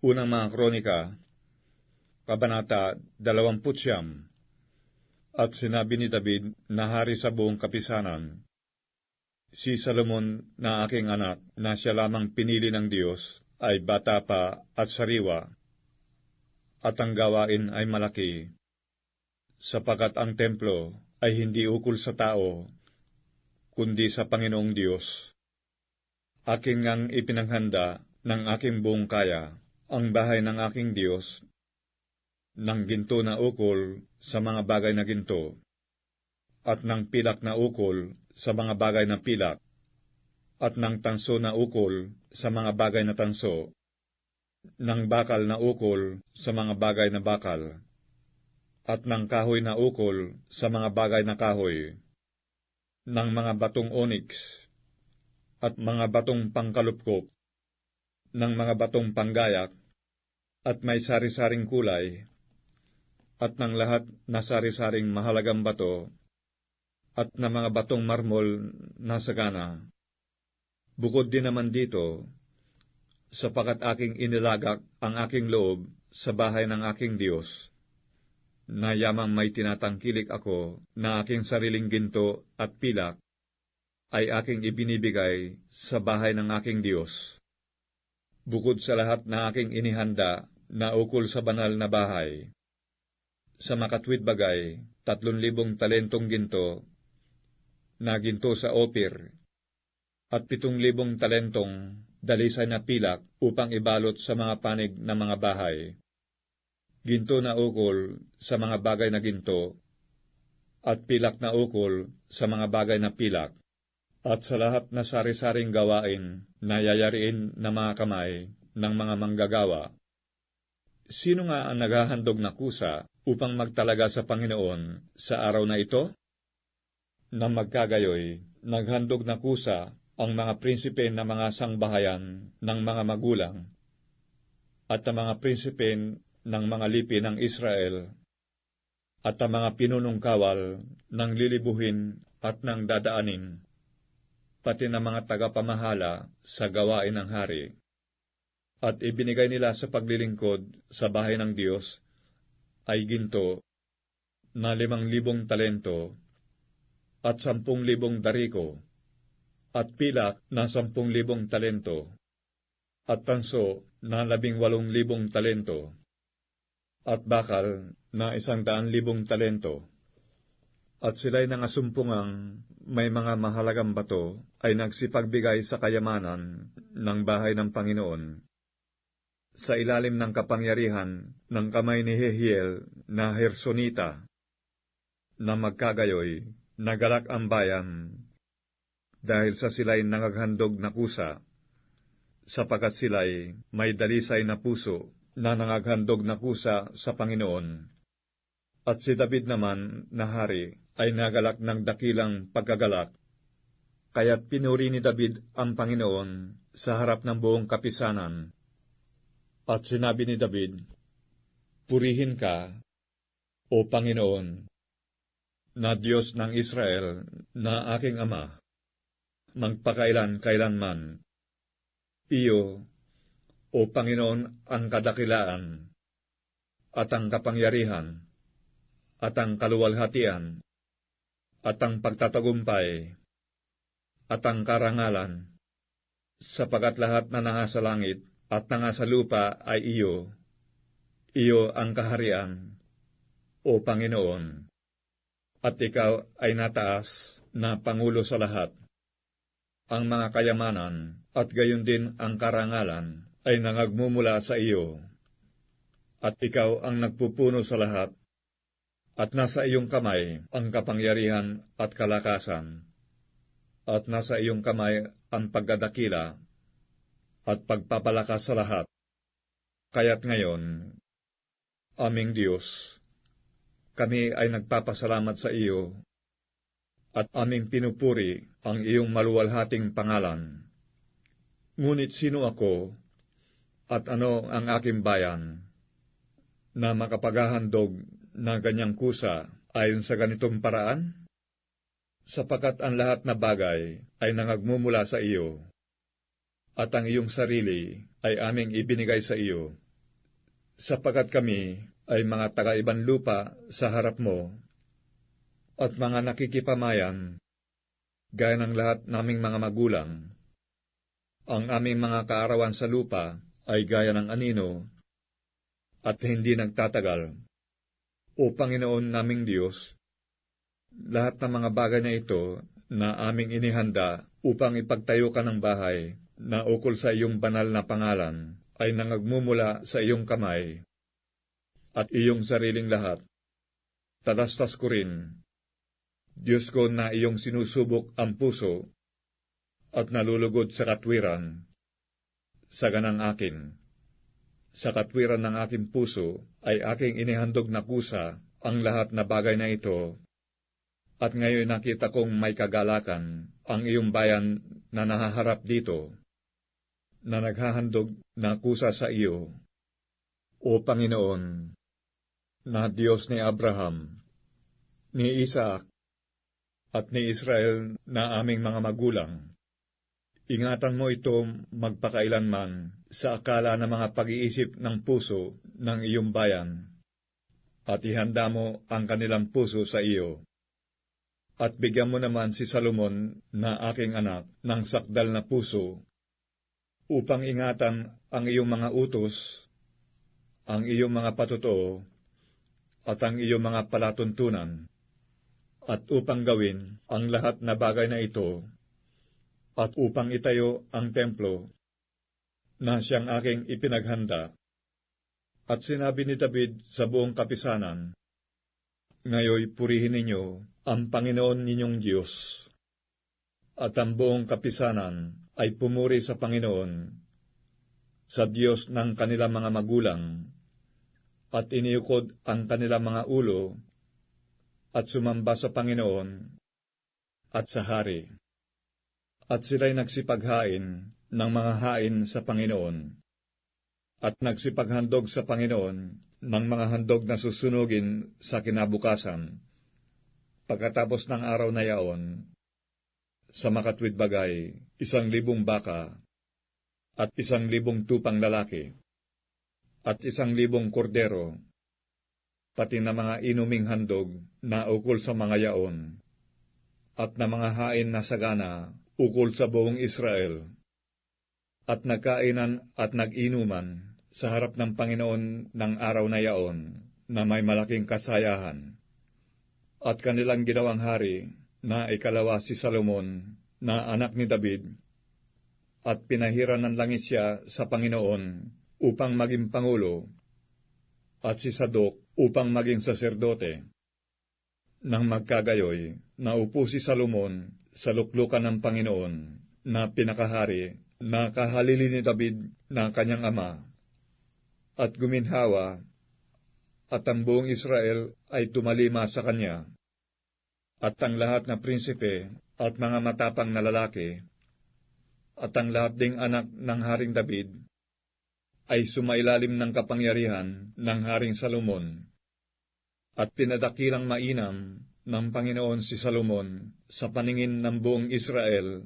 Unang mga kronika, Kabanata 20 At sinabi ni David na hari sa buong kapisanan, Si Salomon na aking anak na siya lamang pinili ng Diyos ay bata pa at sariwa, at ang gawain ay malaki, sapagat ang templo ay hindi ukol sa tao, kundi sa Panginoong Diyos. Aking ngang ipinanghanda ng aking buong kaya ang bahay ng aking Diyos ng ginto na ukol sa mga bagay na ginto, at ng pilak na ukol sa mga bagay na pilak, at ng tanso na ukol sa mga bagay na tanso, ng bakal na ukol sa mga bagay na bakal, at ng kahoy na ukol sa mga bagay na kahoy, ng mga batong onyx, at mga batong pangkalupkop, ng mga batong panggayak, at may sari-saring kulay, at ng lahat na sari-saring mahalagang bato, at na mga batong marmol na sagana. Bukod din naman dito, sapagat aking inilagak ang aking loob sa bahay ng aking Diyos, na yamang may tinatangkilik ako na aking sariling ginto at pilak, ay aking ibinibigay sa bahay ng aking Diyos. Bukod sa lahat na aking inihanda na ukol sa banal na bahay, sa makatwid bagay, tatlong libong talentong ginto na ginto sa opir, at pitong libong talentong dalisay na pilak upang ibalot sa mga panig ng mga bahay. Ginto na ukol sa mga bagay na ginto, at pilak na ukol sa mga bagay na pilak, at sa lahat na sari-saring gawain na yayariin ng mga kamay ng mga manggagawa. Sino nga ang naghahandog na kusa upang magtalaga sa Panginoon sa araw na ito? na magkagayoy, naghandog na kusa ang mga prinsipe na mga sangbahayan ng mga magulang at ang mga prinsipe ng mga lipi ng Israel at ang mga pinunong kawal ng lilibuhin at ng dadaanin, pati ng mga tagapamahala sa gawain ng hari. At ibinigay nila sa paglilingkod sa bahay ng Diyos ay ginto na limang libong talento at sampung libong dariko, at pilak na sampung libong talento, at tanso na labing walong libong talento, at bakal na isang daan libong talento. At sila'y nangasumpungang may mga mahalagang bato ay nagsipagbigay sa kayamanan ng bahay ng Panginoon. Sa ilalim ng kapangyarihan ng kamay ni Hehiel na Hersonita, na magkagayoy nagalak ang bayan, dahil sa sila'y nangaghandog na kusa, sapagat sila'y may dalisay na puso na nangaghandog na kusa sa Panginoon. At si David naman na hari ay nagalak ng dakilang pagkagalak, kaya't pinuri ni David ang Panginoon sa harap ng buong kapisanan. At sinabi ni David, Purihin ka, O Panginoon, na Diyos ng Israel na aking Ama, magpakailan-kailanman. Iyo, O Panginoon, ang kadakilaan, at ang kapangyarihan, at ang kaluwalhatian, at ang pagtatagumpay, at ang karangalan, sapagat lahat na nanga sa langit at nanga sa lupa ay iyo, iyo ang kaharian, O Panginoon at ikaw ay nataas na Pangulo sa lahat. Ang mga kayamanan at gayon din ang karangalan ay nangagmumula sa iyo, at ikaw ang nagpupuno sa lahat, at nasa iyong kamay ang kapangyarihan at kalakasan, at nasa iyong kamay ang pagdadakila at pagpapalakas sa lahat. Kaya't ngayon, aming Diyos, kami ay nagpapasalamat sa iyo at aming pinupuri ang iyong maluwalhating pangalan. Ngunit sino ako at ano ang aking bayan na makapaghahandog na ganyang kusa ayon sa ganitong paraan? Sapagat ang lahat na bagay ay nangagmumula sa iyo, at ang iyong sarili ay aming ibinigay sa iyo, Sapagat kami ay mga taga-ibang lupa sa harap mo, at mga nakikipamayan, gaya ng lahat naming mga magulang. Ang aming mga kaarawan sa lupa ay gaya ng anino, at hindi nagtatagal. O Panginoon naming Diyos, lahat ng mga bagay na ito na aming inihanda upang ipagtayo ka ng bahay na ukol sa iyong banal na pangalan ay nangagmumula sa iyong kamay at iyong sariling lahat. Talastas ko rin, Diyos ko na iyong sinusubok ang puso at nalulugod sa katwiran, sa ganang akin. Sa katwiran ng aking puso ay aking inihandog na kusa ang lahat na bagay na ito, at ngayon nakita kong may kagalakan ang iyong bayan na nahaharap dito, na naghahandog na kusa sa iyo. O Panginoon, na Diyos ni Abraham, ni Isaac, at ni Israel na aming mga magulang, ingatan mo ito magpakailanman sa akala ng mga pag-iisip ng puso ng iyong bayan, at ihanda mo ang kanilang puso sa iyo. At bigyan mo naman si Salomon na aking anak ng sakdal na puso, upang ingatan ang iyong mga utos, ang iyong mga patutuo, at ang iyong mga palatuntunan, at upang gawin ang lahat na bagay na ito, at upang itayo ang templo na siyang aking ipinaghanda. At sinabi ni David sa buong kapisanan, Ngayoy purihin ninyo ang Panginoon ninyong Diyos. At ang buong kapisanan ay pumuri sa Panginoon, sa Diyos ng kanilang mga magulang, at iniukod ang kanilang mga ulo, at sumamba sa Panginoon, at sa Hari. At sila'y nagsipaghain ng mga hain sa Panginoon, at nagsipaghandog sa Panginoon ng mga handog na susunugin sa kinabukasan. Pagkatapos ng araw na yaon, sa makatwid bagay, isang libong baka, at isang libong tupang lalaki, at isang libong kordero, pati na mga inuming handog na ukol sa mga yaon, at na mga hain na sagana ukol sa buong Israel, at nagkainan at nag-inuman sa harap ng Panginoon ng araw na yaon na may malaking kasayahan. At kanilang ginawang hari na ikalawa si Salomon na anak ni David, at pinahiran ng langit siya sa Panginoon upang maging pangulo, at si Sadok upang maging saserdote. Nang magkagayoy, naupo si Salomon sa luklukan ng Panginoon na pinakahari na kahalili ni David na kanyang ama, at guminhawa, at ang buong Israel ay tumalima sa kanya, at ang lahat na prinsipe at mga matapang na lalaki, at ang lahat ding anak ng Haring David, ay sumailalim ng kapangyarihan ng Haring Salomon, at pinadakilang mainam ng Panginoon si Salomon sa paningin ng buong Israel,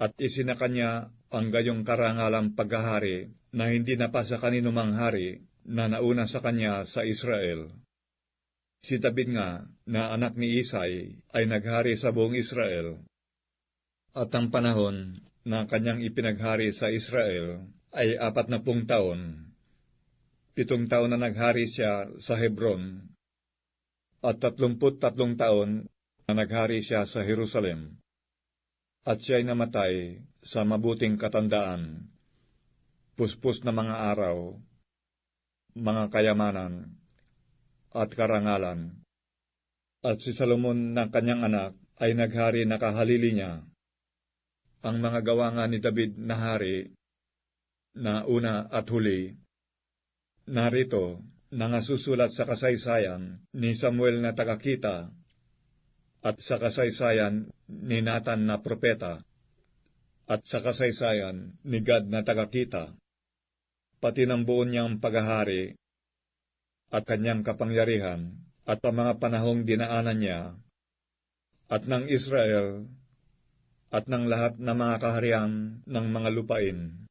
at isinakanya ang gayong karangalang paghahari na hindi na pa sa kaninumang hari na nauna sa kanya sa Israel. Si David nga, na anak ni Isay, ay naghari sa buong Israel. At ang panahon na kanyang ipinaghari sa Israel ay apat na pung taon. Pitong taon na naghari siya sa Hebron, at tatlumput tatlong taon na naghari siya sa Jerusalem. At siya'y namatay sa mabuting katandaan, puspos na mga araw, mga kayamanan, at karangalan. At si Salomon na kanyang anak ay naghari na kahalili niya. Ang mga gawa nga ni David na hari, na una at huli, narito, nangasusulat sa kasaysayan ni Samuel na tagakita at sa kasaysayan ni Nathan na propeta at sa kasaysayan ni Gad na tagakita, pati ng buon niyang paghahari at kanyang kapangyarihan at ang mga panahong dinaanan niya at ng Israel at ng lahat ng mga kaharian ng mga lupain